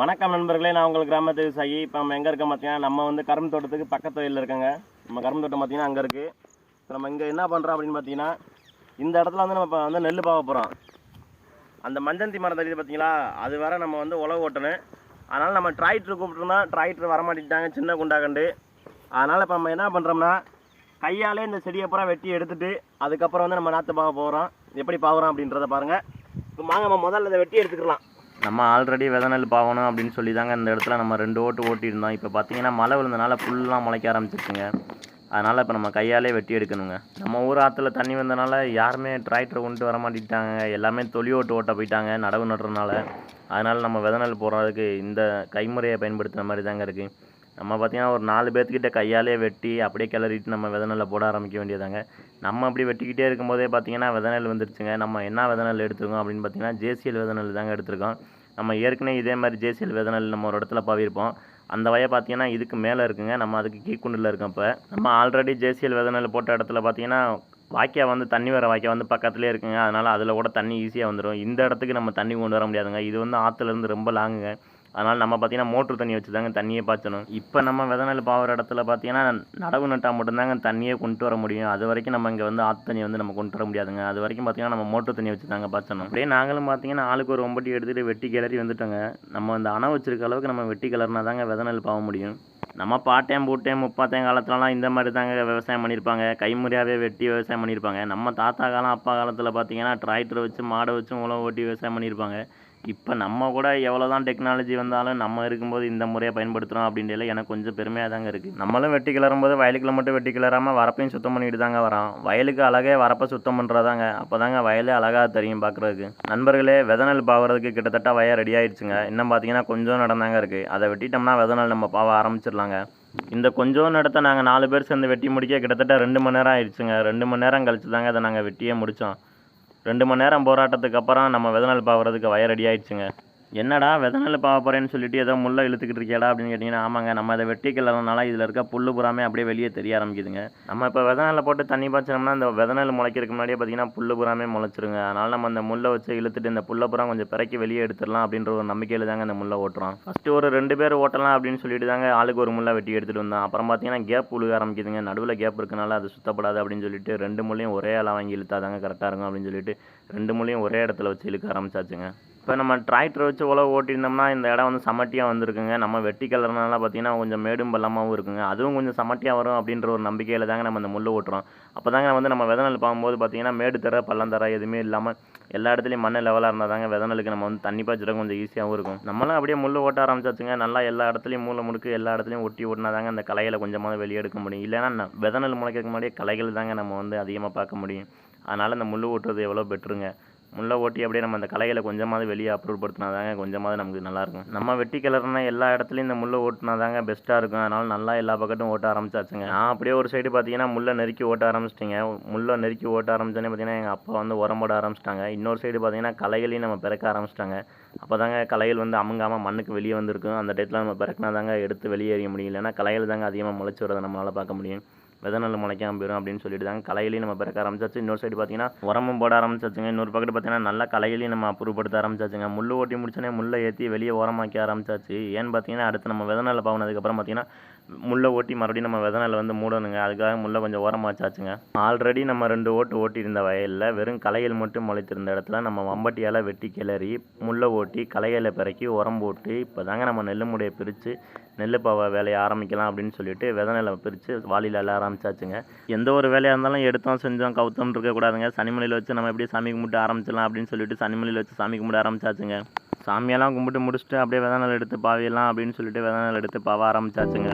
வணக்கம் நண்பர்களே நான் உங்களுக்கு கிராமத்து விவசாயி. இப்போ நம்ம எங்கே இருக்கோம் பார்த்தீங்கன்னா நம்ம வந்து கரும்பு தோட்டத்துக்கு பக்கத்து வயலில் இருக்கங்க. நம்ம கரும்பு தோட்டம் பார்த்தீங்கன்னா அங்கே இருக்குது இப்போ நம்ம இங்கே என்ன பண்ணுறோம் அப்படின்னு பார்த்தீங்கன்னா இந்த இடத்துல வந்து நம்ம இப்போ வந்து நெல் பார்க்க போகிறோம் அந்த மஞ்சந்தி மரம் தெரியுது பார்த்தீங்களா அது வேறு நம்ம வந்து உழவு ஓட்டணும். அதனால் நம்ம டிராக்டர் கூப்பிட்டுருந்தோம் டிராக்டர் வரமாட்டேங்கிட்டாங்க சின்ன குண்டாகண்டு. அதனால் இப்போ நம்ம என்ன பண்ணுறோம்னா கையாலே இந்த செடியை பூரா வெட்டி எடுத்துட்டு அதுக்கப்புறம் வந்து நம்ம நாற்று பார்க்க போகிறோம் எப்படி பார்க்குறோம் அப்படின்றத பாருங்கள் இப்போ வாங்க நம்ம முதல்ல இதை வெட்டி எடுத்துக்கலாம். நம்ம ஆல்ரெடி வித நெல் பாவணும் அப்படின்னு சொல்லி தாங்க இந்த இடத்துல நம்ம ரெண்டு ஓட்டு ஓட்டியிருந்தோம். இப்போ பார்த்தீங்கன்னா மழை விழுந்தனால புல்லாம் முளைக்க ஆரம்பிச்சிருச்சுங்க. அதனால் இப்போ நம்ம கையாலே வெட்டி எடுக்கணுங்க. நம்ம ஊர் ஆற்றுல தண்ணி வந்தனால யாருமே டிராக்டர் கொண்டு வர மாட்டேங்கிட்டாங்க எல்லாமே தொழில் ஓட்டு ஓட்ட போயிட்டாங்க நடவு நடுறதுனால அதனால் நம்ம வித நெல் போடுறதுக்கு இந்த கைமுறையை பயன்படுத்துகிற மாதிரி தாங்க இருக்குது நம்ம பார்த்தீங்கன்னா ஒரு நாலு பேர்த்துக்கிட்ட கையாலே வெட்டி அப்படியே கிளறிட்டு நம்ம வித நெல்லை போட ஆரம்பிக்க வேண்டியதாங்க. நம்ம அப்படி வெட்டிக்கிட்டே இருக்கும்போதே பார்த்தீங்கன்னா வித நெல் வந்துருச்சுங்க. நம்ம என்ன வித நெல் எடுத்துருக்கோம் அப்படின்னு பார்த்தீங்கன்னா ஜேசிஎல் வித நெல் தாங்க எடுத்திருக்கோம். நம்ம ஏற்கனவே இதே மாதிரி ஜேசிஎல் வித நெல் நம்ம ஒரு இடத்துல பாவிருப்போம் அந்த வய பார்த்தீங்கன்னா இதுக்கு மேலே இருக்குங்க. நம்ம அதுக்கு கீக்குண்டில் இருக்கோம் இப்போ. நம்ம ஆல்ரெடி ஜேசிஎல் வித நெல் போட்ட இடத்துல பார்த்தீங்கன்னா வாய்க்கால் வந்து தண்ணி வர வாய்க்கால் வந்து பக்கத்துலேயே இருக்குங்க. அதனால் அதில் கூட தண்ணி ஈஸியாக வந்துடும் இந்த இடத்துக்கு நம்ம தண்ணி கொண்டு வர முடியாதுங்க. இது வந்து ஆற்றுலேருந்து ரொம்ப லாங்குங்க அதனால் நம்ம பார்த்தீங்கன்னா மோட்ரு தண்ணி வச்சு தாங்க தண்ணியே பாய்ச்சணும். இப்போ நம்ம வித நெல் பாவுற இடத்துல பார்த்தீங்கன்னா நடவு நட்டால் மட்டும்தாங்க தண்ணியே கொண்டு வர முடியும். அது வரைக்கும் நம்ம இங்கே வந்து ஆற்று தண்ணி வந்து நம்ம கொண்டு வர முடியாதுங்க. அது வரைக்கும் பார்த்தீங்கன்னா நம்ம மோட்ரு தண்ணி வச்சு தாங்க பாய்ச்சணும். அப்படியே நாங்களும் பார்த்தீங்கன்னா ஆளுக்கு ஒரு ஒம்பட்டி எடுத்துகிட்டு வெட்டி கிளறி வந்துட்டோங்க. நம்ம அந்த அணை வச்சிருக்க அளவுக்கு நம்ம வெட்டி கிளறினா தாங்க வித நெல் பாவ முடியும். நம்ம பாட்டேன் பூட்டேன் முப்பாத்தேன் காலத்துலலாம் இந்த மாதிரி தாங்க விவசாயம் பண்ணியிருப்பாங்க. கைமுறையாகவே வெட்டி விவசாயம் பண்ணியிருப்பாங்க. நம்ம தாத்தா காலம் அப்பா காலத்தில் பார்த்தீங்கன்னா டிராக்டர் வச்சு மாடை வச்சு உழவு ஓட்டி விவசாயம் பண்ணியிருப்பாங்க. இப்போ நம்ம கூட எவ்வளோ தான் டெக்னாலஜி வந்தாலும் நம்ம இருக்கும்போது இந்த முறையை பயன்படுத்துகிறோம் அப்படின்றதுல எனக்கு கொஞ்சம் பெருமையாக தாங்க இருக்குது நம்மளும் வெட்டி கிளறும்போது வயலுக்குள்ள மட்டும் வெட்டி கிளறாமல் வரப்பையும் சுத்தம் பண்ணிட்டு தாங்க வரோம். வயலுக்கு அழகே வரப்பை சுத்தம் பண்ணுறதாங்க அப்போ தாங்க வயலே அழகாக தெரியும் பார்க்குறதுக்கு நண்பர்களே விதநெல் பாவுறதுக்கு கிட்டத்தட்ட வய ரெடி ஆயிடுச்சுங்க. இன்னும் பார்த்தீங்கன்னா கொஞ்சம் நடந்தாங்க இருக்குது அதை வெட்டிட்டோம்னா விதநெல் நம்ம பாவ ஆரம்பிச்சிடலாங்க. இந்த கொஞ்சம் இடத்த நாங்கள் நாலு பேர் சேர்ந்து வெட்டி முடிக்க கிட்டத்தட்ட ரெண்டு மணி நேரம் ஆயிடுச்சுங்க. ரெண்டு மணி நேரம் கழிச்சு தாங்க அதை நாங்கள் வெட்டியே முடித்தோம் ரெண்டு மணி நேரம் போராட்டத்துக்கு அப்புறம் நம்ம வெதநெல் பாவுறதுக்கு வய ரெடி ஆயிடுச்சுங்க. என்னடா விதநெல் பாவ போகிறேன்னு சொல்லிட்டு ஏதோ முள்ளை இழுத்துக்கிட்டு இருக்கியாடா அப்படின்னு கேட்டிங்கன்னா ஆமாங்க. நம்ம அதை வெட்டி கிளறனால இதில் இருக்க புல்லு புறாமே அப்படியே வெளியே தெரிய ஆரம்பிக்குதுங்க. நம்ம இப்போ விதநெல்லை போட்டு தண்ணி பாய்ச்சோம்னா அந்த விதநெல் முளைக்கிறதுக்கு முன்னாடியே பார்த்தீங்கன்னா புல்லு புறாமே முளைச்சிருங்க. அதனால் நம்ம அந்த முள்ளை வச்சு இழுத்துட்டு இந்த புல்லை புறா கொஞ்சம் பிறக்கி வெளியே எடுத்துடலாம் அப்படின்ற ஒரு நம்பிக்கையில் தாங்க அந்த முள்ளை ஓட்டுறோம். ஃபஸ்ட்டு ஒரு ரெண்டு பேர் ஓட்டலாம் அப்படின்னு சொல்லிட்டு தாங்க ஆளுக்கு ஒரு முள்ளை வெட்டி எடுத்துகிட்டு வந்தோம். அப்புறம் பார்த்தீங்கன்னா கேப் உழுக ஆரம்பிக்குதுங்க. நடுவில் கேப் இருக்கனால அது சுத்தப்படாது அப்படின்னு சொல்லிட்டு ரெண்டு முள்ளையும் ஒரே ஆளாக வாங்கி இழுத்தாதாங்க கரெக்டாக இருக்கும் அப்படின்னு சொல்லிட்டு ரெண்டு முள்ளையும் ஒரே இடத்துல வச்சு இழுக்க ஆரம்பிச்சாச்சுங்க. இப்போ நம்ம டிராக்டர் வச்சு உழவு ஓட்டியிருந்தோம்னா இந்த இடம் வந்து சமட்டியாக வந்திருக்குங்க. நம்ம வெட்டி கலர்னால பார்த்தீங்கன்னா கொஞ்சம் மேடும் பள்ளமாகவும் இருக்குங்க. அதுவும் கொஞ்சம் சமட்டியாக வரும் அப்படின்ற ஒரு நம்பிக்கையில் தாங்க நம்ம இந்த முள்ளு ஓட்டுறோம். அப்போ தாங்க வந்து நம்ம விதநெல் பார்க்கும்போது பார்த்தீங்கன்னா மேடு தர பள்ளம் தர எதுவுமே இல்லாமல் எல்லா இடத்துலையும் மண் லெவலாக இருந்தால் தாங்க விதநெலுக்கு நம்ம வந்து தண்ணி பாய்ச்சிட கொஞ்சம் ஈஸியாகவும் இருக்கும். நம்மளும் அப்படியே முள்ளு ஓட்ட ஆரம்பிச்சாச்சுங்க. நல்லா எல்லா இடத்துலையும் மூளை முடுக்கு எல்லா இடத்துலையும் ஒட்டி ஓட்டினா தாங்க அந்த கலையில் கொஞ்சமாக வெளியே எடுக்க முடியும். இல்லைன்னா விதநெல் முளைக்கிறதுக்கு முன்னாடியே கலைகள் தாங்க நம்ம வந்து அதிகமாக பார்க்க முடியும். அதனால் இந்த முள் ஓட்டுறது எவ்வளோ பெட்டருங்க முள்ளை ஓட்டி அப்படியே நம்ம அந்த களைகளை கொஞ்சமாவது வெளியே அப்ரூவ் படுத்தினா தாங்க கொஞ்சமாவது நமக்கு நல்லாயிருக்கும். நம்ம வெட்டி கிளறுனா எல்லா இடத்துலையும் இந்த முள்ளை ஓட்டினாதாங்க பெஸ்ட்டாக இருக்கும். அதனால் நல்லா எல்லா பக்கட்டும் ஓட்ட ஆரம்பிச்சாச்சுங்க. நான் அப்படியே ஒரு சைடு பார்த்தீங்கன்னா முள்ளை நெருக்கி ஓட்ட ஆரம்பிச்சிட்டிங்க. முள்ளை நெருக்கி ஓட்ட ஆரம்பிச்சோன்னே பார்த்தீங்கன்னா எங்கள் அப்பா வந்து உரம் போட ஆரம்பிச்சிட்டாங்க. இன்னொரு சைடு பார்த்தீங்கன்னா களைகளையும் நம்ம பிறக்க ஆரம்பிச்சிட்டாங்க. அப்போ தாங்க களைகள் வந்து அமுங்காமல் மண்ணுக்கு வெளியே வந்திருக்கும். அந்த டயத்தில் நம்ம பிறக்கினா தாங்க எடுத்து வெளியேறிய முடியும். இல்லைன்னா கலைகள் தாங்க அதிகமாக முளைச்சி வரதை நம்மளால் பார்க்க முடியும். வித நெல் முளைக்காம போயிடும் அப்படின்னு சொல்லிட்டு தாங்க கலையிலையும் நம்ம பிறக்க ஆரம்பிச்சாச்சு. இன்னொரு சைடு பார்த்தீங்கன்னா உரமும் போட ஆரம்பிச்சாச்சுங்க. இன்னொரு பக்கத்து பார்த்தீங்கன்னா நல்லா கலையிலையும் நம்ம அப்புறப்படுத்த ஆரம்பிச்சாச்சுங்க. முள்ளு ஓட்டி முடிச்சோன்னே முள்ளை ஏற்றி வெளியே உரமாக்கி ஆரம்பிச்சாச்சு. ஏன்னு பார்த்தீங்கன்னா அடுத்து நம்ம விதை நல்ல பாவனதுக்கப்புறம் பார்த்தீங்கன்னா முள்ளை ஓட்டி மறுபடியும் நம்ம வித நெல்லை வந்து மூடணுங்க. அதுக்காக முள்ளை கொஞ்சம் ஓரமாக வச்சாச்சுங்க. ஆல்ரெடி நம்ம ரெண்டு ஓட்டு ஓட்டியிருந்த வயலில் வெறும் களைகள் மட்டும் முளைத்திருந்த இடத்துல நம்ம வம்பட்டியால் வெட்டி கிளறி முள்ளை ஓட்டி களைகளை பிறக்கி உரம் போட்டு இப்போ தாங்க நம்ம நெல் மூடையை பிரித்து நெல் பாவை வேலையை ஆரம்பிக்கலாம் அப்படின்னு சொல்லிட்டு வித நெல்லை பிரித்து வாளியில் எல்லாம் ஆரம்பிச்சாச்சுங்க. எந்த ஒரு வேலையாக இருந்தாலும் எடுத்தோம் செஞ்சோம் கவுத்தோம் இருக்கக்கூடாதுங்க. சனிமலையில் வச்சு நம்ம எப்படி சாமி கும்பிட்டு ஆரம்பிச்சிடலாம் அப்படின்னு சொல்லிட்டு சனிமலையில் வச்சு சாமி கும்பிட ஆரம்பிச்சாச்சுங்க. சாமியெல்லாம் கும்பிட்டு முடிச்சுட்டு அப்படியே வித நெல் எடுத்து பாவியெல்லாம் அப்படின்னு சொல்லிட்டு வித நெல் எடுத்து பாவ ஆரம்பிச்சாச்சுங்க.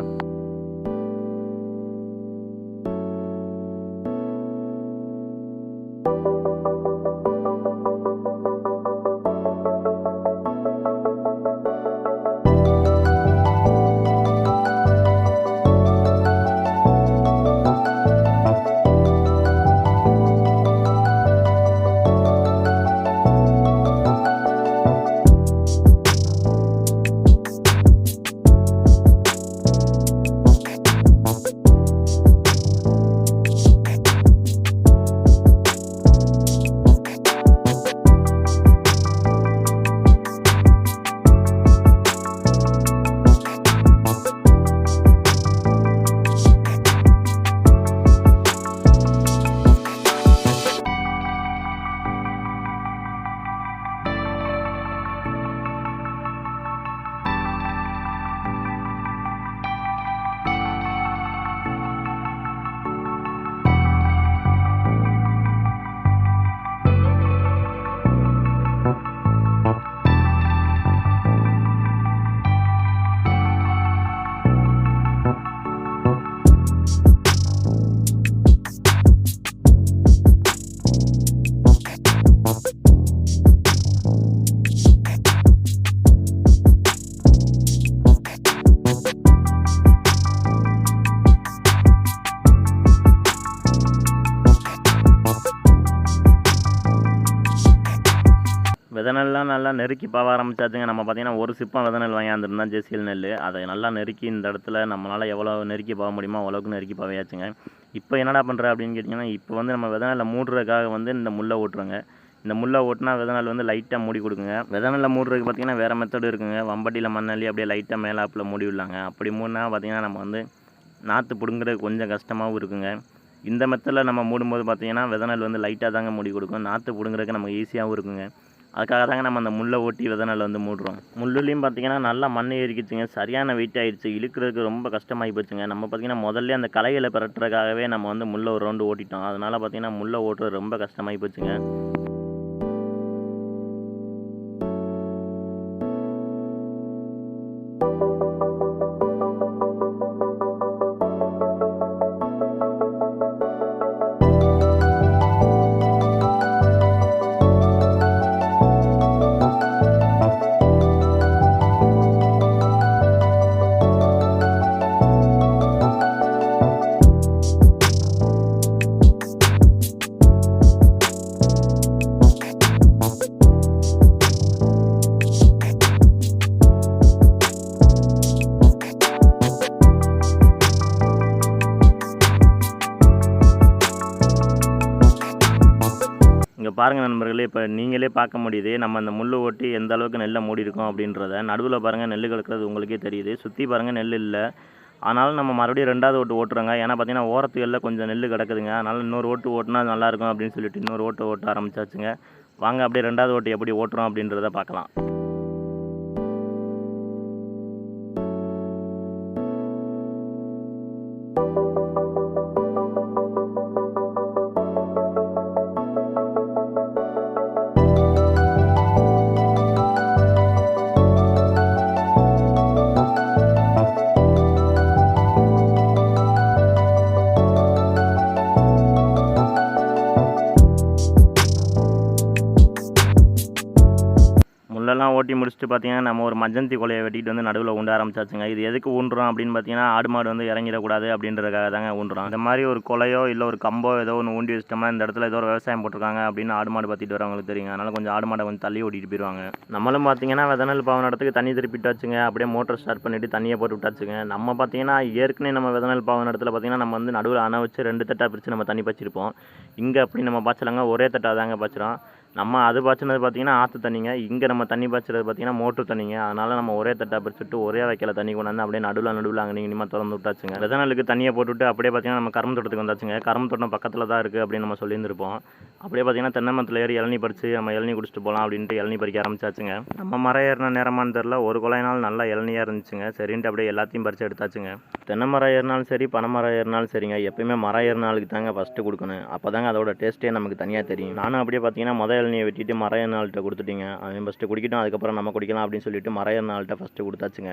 நெல்லாம் நல்லா நெருக்கி பாவ ஆரம்பிச்சாச்சுங்க. நம்ம பார்த்தீங்கன்னா ஒரு சிப்பம் வித நெல் வாங்கியாந்துருந்தோம் ஜெசியல் நெல் அதை நல்லா நெருக்கி இந்த இடத்துல நம்மளால் எவ்வளோ நெருக்கி போக முடியுமோ அவ்வளோக்கு நெருக்கி பாவையாச்சுங்க இப்போ என்னடா பண்ணுற அப்படின்னு கேட்டிங்கன்னா இப்போ வந்து நம்ம வித நெல்லை மூடுறதுக்காக வந்து இந்த முல்லை ஓட்டுறோங்க. இந்த முல்லை ஓட்டினா வித வந்து லைட்டாக மூடி கொடுக்குங்க. வித மூடுறதுக்கு பார்த்தீங்கன்னா வேறு மெத்தடு இருக்குங்க. வம்பட்டியில் மண்ணள்ளி அப்படியே லைட்டாக மேலாப்பில் மூடி விடலாங்க. அப்படி மூடினா பார்த்திங்கன்னா நம்ம வந்து நாற்று பிடுங்குறது கொஞ்சம் கஷ்டமாகவும் இருக்குங்க. இந்த மெத்தடில் நம்ம மூடும்போது பார்த்தீங்கன்னா வித நெல் வந்து லைட்டாக தாங்க மூடி கொடுக்கும். நாற்று பிடுங்குறதுக்கு நமக்கு ஈஸியாகவும் இருக்குங்க. அதுக்காக தாங்க நம்ம அந்த முள்ளை ஓட்டி வித நெல் வந்து மூடுறோம். முள்ளுலேயும் பார்த்தீங்கன்னா நல்லா மண் ஏறிக்கிச்சுங்க. சரியான வெயிட் ஆகிடுச்சு இழுக்கிறதுக்கு ரொம்ப கஷ்டமாகி போச்சுங்க. நம்ம பார்த்திங்கன்னா முதல்ல அந்த களைகளை பிரட்டுறதுக்காகவே நம்ம வந்து முள்ளை ஒரு ரவுண்டு ஓட்டிட்டோம். அதனால் பார்த்தீங்கன்னா முள்ளை ஓட்டுறது ரொம்ப கஷ்டமாகி போச்சுங்க. இங்கே பாருங்கள் நண்பர்களே இப்போ நீங்களே பார்க்க முடியுது நம்ம அந்த முள்ளு ஓட்டி எந்த அளவுக்கு நெல்லை மூடிருக்கோம் அப்படின்றத. நடுவில் பாருங்கள் நெல் கிடக்கிறது உங்களுக்கே தெரியுது. சுற்றி பாருங்கள் நெல் இல்லை. ஆனாலும் நம்ம மறுபடியும் ரெண்டாவது ஓட்டு ஓட்டுறோங்க. ஏன்னா பார்த்தீங்கன்னா ஓரத்துகளில் கொஞ்சம் நெல் கிடக்குதுங்க. அதனால் இன்னொரு ஓட்டு ஓட்டினா நல்லாயிருக்கும் அப்படின்னு சொல்லிட்டு இன்னொரு ஓட்டு ஓட்ட ஆரம்பிச்சாச்சுங்க. வாங்க அப்படியே ரெண்டாவது ஓட்டு எப்படி ஓட்டுறோம் அப்படின்றத பார்க்கலாம். முள்ளெல்லாம் ஓட்டி முடிச்சுட்டு பார்த்தீங்கன்னா நம்ம ஒரு மஞ்சந்தி கொலையை வெட்டிட்டு வந்து நடுவில் ஊண்ட ஆரம்பிச்சாச்சுங்க. இது எதுக்கு ஊண்டுறோம் அப்படின்னு பார்த்தீங்கன்னா ஆடு மாடு வந்து இறங்கிடக்கூடாது அப்படின்றதுக்காக தாங்க ஊண்டுறோம் இந்த மாதிரி ஒரு கொலையோ இல்லை ஒரு கம்போ ஏதோ ஒன்று ஊண்டி வச்சிட்டோம்னா இந்த இடத்துல ஏதோ ஒரு விவசாயம் போட்டிருக்காங்க அப்படின்னு ஆடு மாடு பற்றிட்டு வரவங்களுக்கு தெரியுங்க அதனால் கொஞ்சம் ஆடு மாடை கொஞ்சம் தள்ளி ஓட்டிட்டு போயிடுவாங்க நம்மளும் பார்த்தீங்கன்னா விதநெல் பாவன இடத்துக்கு தண்ணி திருப்பிட்டு வச்சுங்க அப்படியே மோட்டர் ஸ்டார்ட் பண்ணிட்டு தண்ணியை போட்டு விட்டாச்சுங்க. நம்ம பார்த்தீங்கன்னா ஏற்கனவே நம்ம விதநெல் பாவன இடத்துல பார்த்தீங்கன்னா நம்ம வந்து நடுவில் அணை வச்சு ரெண்டு தட்டாக பிரித்து நம்ம தண்ணி பச்சிருப்போம் இங்கே அப்படி நம்ம பாய்ச்சலாங்க. ஒரே தட்டாக தாங்க பாய்ச்சிரும் நம்ம அது பாய்ச்சினது பார்த்தீங்கன்னா ஆற்று தண்ணிங்க. இங்கே நம்ம தண்ணி பாய்ச்சிறது பார்த்தீங்கன்னா மோட்ரு தண்ணிங்க. அதனால் நம்ம ஒரே தட்டாக பிரிச்சுட்டு ஒரே வைக்கல தண்ணி கொண்டாந்து அப்படியே நடுவில் நடுவில் அங்கே நீங்க திறந்து விட்டாச்சுங்க. விதநெல்லுக்கு தண்ணியை போட்டுவிட்டு அப்படியே பார்த்தீங்கன்னா நம்ம கரும்பு தோட்டத்துக்கு வந்தாச்சுங்க. கரும்பு தோட்டம் பக்கத்தில் தான் இருக்குது அப்படின்னு நம்ம சொல்லியிருந்திருப்போம். அப்படியே பார்த்தீங்கன்னா தென்னை மரத்தில் ஏறி இளநி பறித்து நம்ம இளநி குடிச்சிட்டு போகலாம் அப்படின்ட்டு இளநி பறிக்க ஆரம்பிச்சாச்சுங்க. நம்ம மரம் ஏறின நேரமானு தெரில ஒரு குலையினால் நல்லா இளநியாக இருந்துச்சுங்க. சரின்ட்டு அப்படியே எல்லாத்தையும் பறித்து எடுத்தாச்சுங்க. தென்னை மரம் ஏறினாலும் சரி பனை மரம் ஏறினாலும் சரிங்க. எப்பயுமே மரம் ஏறினாலுக்கு தாங்க ஃபஸ்ட்டு கொடுக்கணும். அப்போ தாங்க அதோட டேஸ்ட்டே நமக்கு தனியாக தெரியும். நானும் அப்படியே பார்த்தீங்கன்னா முதல் இளநியை வெட்டிட்டு மரம் ஏறினால்கிட்ட கொடுத்துட்டீங்க. அவன் ஃபஸ்ட்டு குடிக்கட்டும் அதுக்கப்புறம் நம்ம குடிக்கலாம் அப்படின்னு சொல்லிட்டு மரம் ஏறினால்கிட்ட ஃபஸ்ட்டு கொடுத்தாச்சுங்க.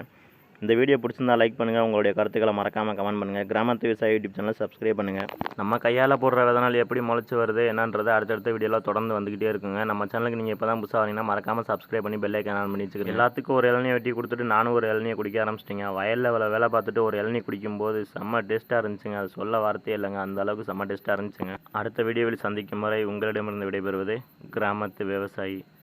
இந்த வீடியோ பிடிச்சிருந்தா லைக் பண்ணுங்கள் உங்களுடைய கருத்துக்களை மறக்காமல் கமெண்ட் பண்ணுங்கள் கிராமத்து விவசாய யூடியூப் சேனல் சப்ஸ்கிரைப் பண்ணுங்கள் நம்ம கையால் போடுற விதனால் எப்படி முளைச்சி வருது என்னன்றது அடுத்தடுத்த வீடியோலாம் தொடர்ந்து வந்துக்கிட்டே இருக்குங்க. நம்ம சேனலுக்கு நீங்கள் இப்போ தான் புதுசாக வரீங்கன்னா மறக்காமல் சப்ஸ்கிரைப் பண்ணி பெல்லை ஆன் பண்ணி வச்சுக்கிறேன் எல்லாத்துக்கும் ஒரு இளநியை வெட்டி கொடுத்துட்டு நானும் ஒரு இளநியை குடிக்க ஆரம்பிச்சிட்டிங்க. வயலில் வேலை வேலை பார்த்துட்டு ஒரு இளநீ குடிக்கும்போது செம்ம டேஸ்ட்டாக இருந்துச்சுங்க. அது சொல்ல வார்த்தையே இல்லைங்க. அந்த அளவுக்கு செம்ம டேஸ்ட்டாக இருந்துச்சுங்க. அடுத்த வீடியோவில் சந்திக்கும் வரை உங்களிடமிருந்து விடைபெறுவது கிராமத்து விவசாயி.